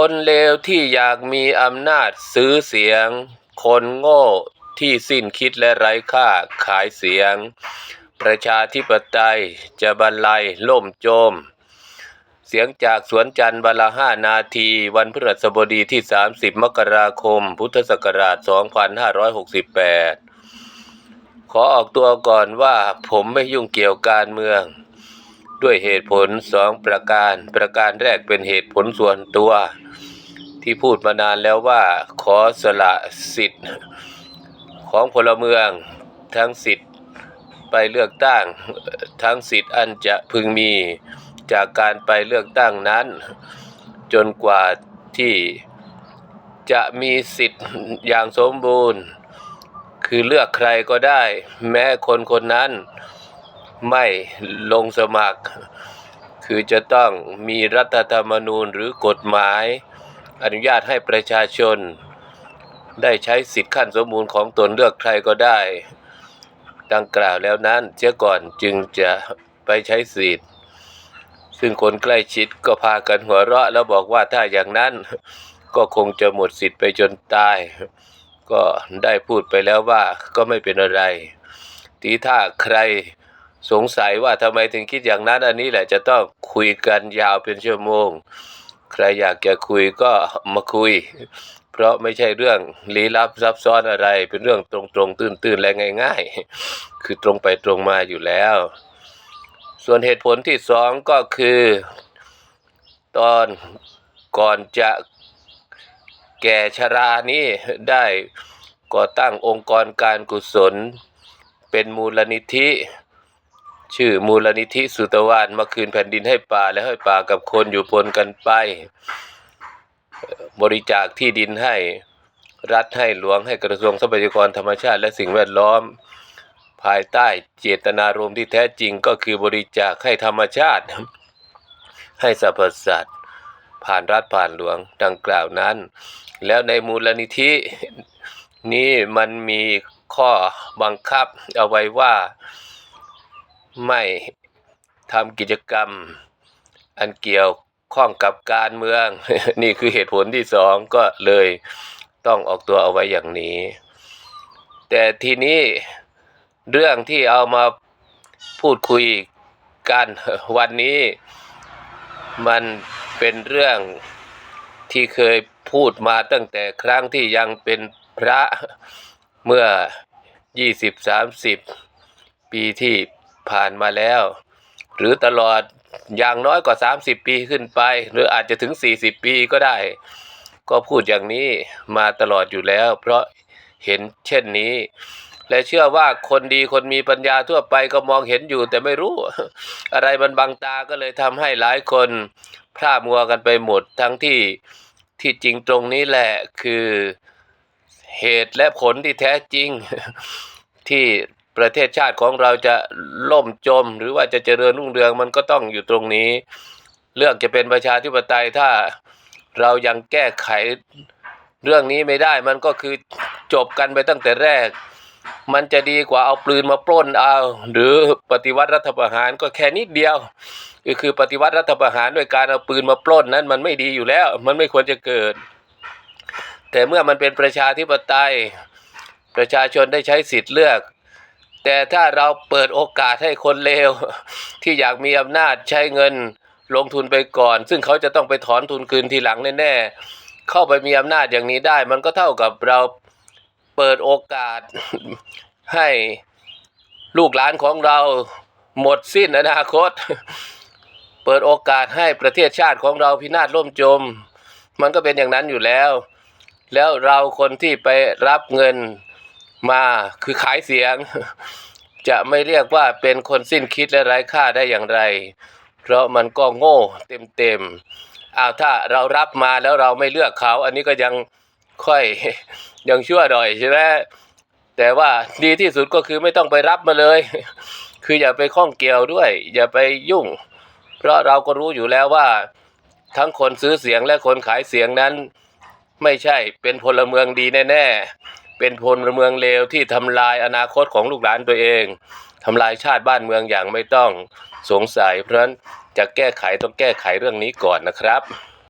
คนเลวที่อยากมีอำนาจซื้อเสียง คนโง่ที่สิ้นคิดและไร้ค่าขายเสียง ประชาธิปไตยจะบรรลัยล่มจม เสียงจากสวนจันทร์บรรละห้านาที วันพฤหัสบดีที่ 30 มกราคม พุทธศักราช 2568 ขอออกตัวก่อนว่าผมไม่ยุ่งเกี่ยวการเมือง ด้วยเหตุผลสองประการ ประการแรกเป็นเหตุผลส่วนตัว ที่พูดมานานแล้วว่า ขอสละสิทธิ์ ของพลเมืองทั้งสิทธิ์ไปเลือกตั้งทั้งสิทธิ์อันจะพึงมีจากการไปเลือกตั้งนั้น จนกว่าที่จะมีสิทธิ์อย่างสมบูรณ์ คือเลือกใครก็ได้ แม้คนคนนั้น ไม่ลงสมัคร คือจะต้องมีรัฐธรรมนูญหรือกฎหมาย อนุญาตให้ประชาชน ได้ใช้สิทธิขั้นสมบูรณ์ของตนเลือกใครก็ได้ ดังกล่าวแล้วนั้นเสียก่อนจึงจะไปใช้สิทธิ์ซึ่งคนใกล้ชิดก็พากันหัวเราะแล้วบอกว่าถ้าอย่างนั้นก็คงจะหมดสิทธิ์ไปจนตาย ก็ได้พูดไปแล้วว่าก็ไม่เป็นอะไร ทีถ้าใคร สงสัยว่าทำไมถึงคิดอย่างนั้น อันนี้แหละจะต้องคุยกันยาวเป็นชั่วโมง ใครอยากจะคุยก็มาคุย เพราะไม่ใช่เรื่องลี้ลับซับซ้อนอะไร เป็นเรื่องตรงๆ ตื้นๆ และง่าย ๆ คือตรงไปตรงมาอยู่แล้ว ส่วนเหตุผลที่สองก็คือ ตอนก่อนจะแก่ชรานี้ได้ก่อตั้งองค์กรการกุศล เป็นมูลนิธิ ชื่อมูลนิธิสุตวานมาคืนแผ่นดินให้ป่าและให้ป่ากับคนอยู่ปนกันไป บริจาคที่ดินให้รัฐให้หลวงให้กระทรวงทรัพยากรธรรมชาติและสิ่งแวดล้อม ภายใต้เจตนารมณ์ที่แท้จริงก็คือบริจาคให้ธรรมชาติ ให้สรรพสัตว์ผ่านรัฐผ่านหลวงดังกล่าวนั้น แล้วในมูลนิธินี้มันมีข้อบังคับเอาไว้ว่า ไม่ทำกิจกรรม อันเกี่ยวข้องกับการเมือง นี่คือเหตุผลที่สองก็เลยต้องออกตัวเอาไว้อย่างนี้ แต่ทีนี้เรื่องที่เอามาพูดคุยกันวันนี้ มันเป็นเรื่องที่เคยพูดมาตั้งแต่ครั้งที่ยังเป็นพระเมื่อ 20-30 ปีที่ ผ่านมาแล้ว หรือตลอดอย่างน้อยกว่า 30 ปีขึ้นไป หรืออาจจะถึง 40 ปีก็ได้ ก็พูดอย่างนี้มาตลอดอยู่แล้ว เพราะเห็นเช่นนี้ และเชื่อว่าคนดีคนมีปัญญาทั่วไปก็มองเห็นอยู่แต่ไม่รู้ อะไรมันบังตาก็เลยทำให้หลายคนพร่ามัวกันไปหมดทั้งที่ที่จริงตรงนี้แหละคือเหตุและผลที่แท้จริงที่ ประเทศชาติของเราจะล่มจม หรือว่าจะเจริญรุ่งเรืองมันก็ต้องอยู่ตรงนี้ เลือกจะเป็นประชาธิปไตยถ้าเรายังแก้ไขเรื่องนี้ไม่ได้มันก็คือจบกันไปตั้งแต่แรก มันจะดีกว่าเอาปืนมาปล้นเอา หรือปฏิวัติรัฐประหารก็แค่นิดเดียวก็คือปฏิวัติรัฐประหารด้วยการเอาปืนมาปล้นนั้นมันไม่ดีอยู่แล้ว มันไม่ควรจะเกิด แต่เมื่อมันเป็นประชาธิปไตย ประชาชนได้ใช้สิทธิ์เลือก แต่ถ้าเราเปิดโอกาสให้คนเลวที่อยากมีอำนาจใช้เงินลงทุนไปก่อน ซึ่งเขาจะต้องไปถอนทุนคืนทีหลังแน่ๆเข้าไปมีอำนาจอย่างนี้ได้ มันก็เท่ากับเราเปิดโอกาสให้ลูกหลานของเราหมดสิ้นอนาคต เปิดโอกาสให้ประเทศชาติของเราพินาศล่มจม มันก็เป็นอย่างนั้นอยู่แล้ว แล้วเราคนที่ไปรับเงิน มาคือขายเสียง จะไม่เรียกว่าเป็นคนสิ้นคิดและไร้ค่าได้อย่างไร เพราะมันก็โง่เต็มๆอ้าวถ้าเรารับมาแล้วเราไม่เลือกเขา อันนี้ก็ยังค่อยยังชั่วหน่อยใช่ไหมแต่ว่าดีที่สุดก็คือไม่ต้องไปรับมาเลย คืออย่าไปข้องเกี่ยวด้วย อย่าไปยุ่ง เพราะเราก็รู้อยู่แล้วว่า ทั้งคนซื้อเสียงและคนขายเสียงนั้น ไม่ใช่เป็นพลเมืองดีแน่ๆ เป็นพลเมืองเลวที่ทำลายอนาคตของลูกหลานตัวเองทำลายชาติบ้านเมืองอย่างไม่ต้องสงสัย เพราะฉะนั้นจะแก้ไขต้องแก้ไขเรื่องนี้ก่อนนะครับ